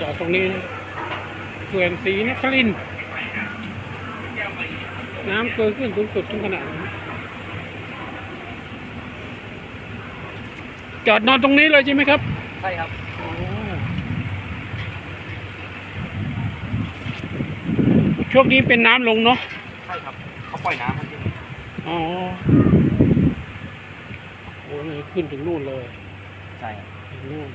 จอดตรงนี้นะเขื่อนศรีนครินทร์น้ำเกินขึ้นสูงสุดถึงขนาดนี้จอดนอนตรงนี้เลยใช่ไหมครับ ใช่ครับอ๋อช่วงนี้เป็นน้ำลงเนาะใช่ครับเขาปล่อยน้ำครับที่นี่อ๋อโอ้ยขึ้นถึงนู่นเลย ใช่ครั บถึงนู่น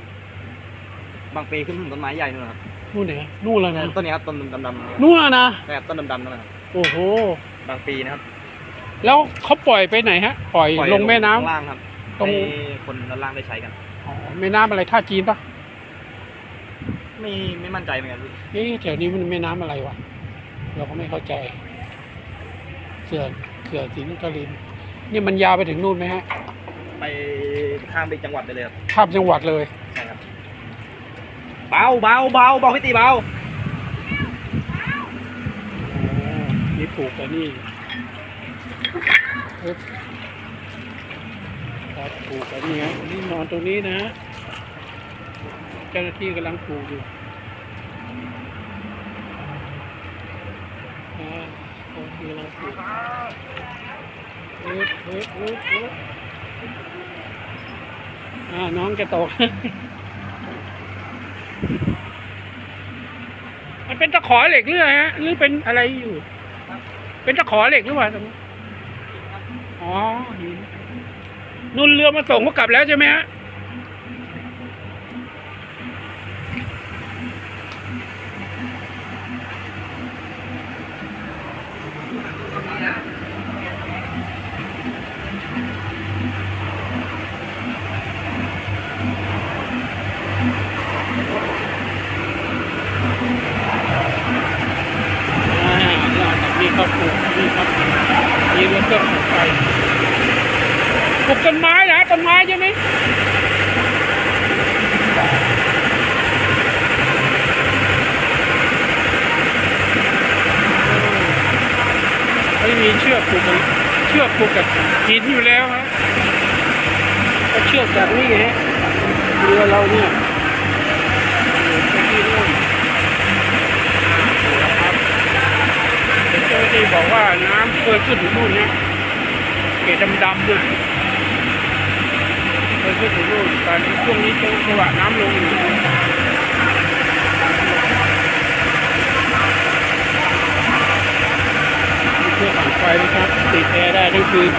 บางปีขึ้นถึงต้นไม้ใหญ่นู่นครับนู่นไหนนู่นแล้วนะต้นนี้ครับต้นดำๆๆนู่นแล้วนะใช่ครับต้นดำๆนั่นแหละครับโอ้โห บางปีนะครับ แล้วเขาปล่อยไปไหนฮะ ปล่อยปอยลงแม่น้ำข้างล่างครับตรงให้คนด้านล่างได้ใช้กันอ๋อแม่น้ำอะไรท่าจีนปะไม่ไม่มั่นใจเหมือนกันพี่เอ๊ะแถวนี้มันแม่น้ำอะไรวะเราก็ไม่เข้าใจเขื่อนเขื่อนศรีนครินทร์นี่มันยาวไปถึงนู่นไหมฮะ ไปข้ามไปจังหวัดได้เลยครับข้ามจังหวัดเลยใช่ครับเบาเบาเบาบอกพี่ตีเบาอ๋อนี่ปลูกแต่นี่ปึ๊บครับปลูกแต่นี่ฮะนี่นอนตรงนี้นะเจ้าหน้าที่กำลังปลูกอยู่อ่าเจ้าหน้าที่กำลังปลูกเอ๊ะเอ๊ะเอ๊ะเอ่าน้องแกตก มันเป็นตะขอเหล็กหรือไงฮะ หรือเป็นอะไรอยู่ เป็นตะขอเหล็กหรือเปล่าตรงนี้อ๋อหินนุ่นเรือมาส่งก็กลับแล้วใช่ไหมฮะ นี่ครับปลูกนี่ครับนี่เรื่องเครื่องปลูกไฟปลูกต้นไม้นะต้นไม้ใช่ไหมไม่มีเชือกผูกเชือกผูกกับหินอยู่แล้วฮะก็เชือกแบบนี้ฮะเรือเราเนี่ย เคยขึ้นถึงนู่นนะเกล็ดดำๆเนี่ยเคยขึ้นถึงนู่นแต่ช่วงนี้จังหวะน้ำลงอยู่เครื่องปั่นไฟนะครับติดแอร์ได้ทั้งคืน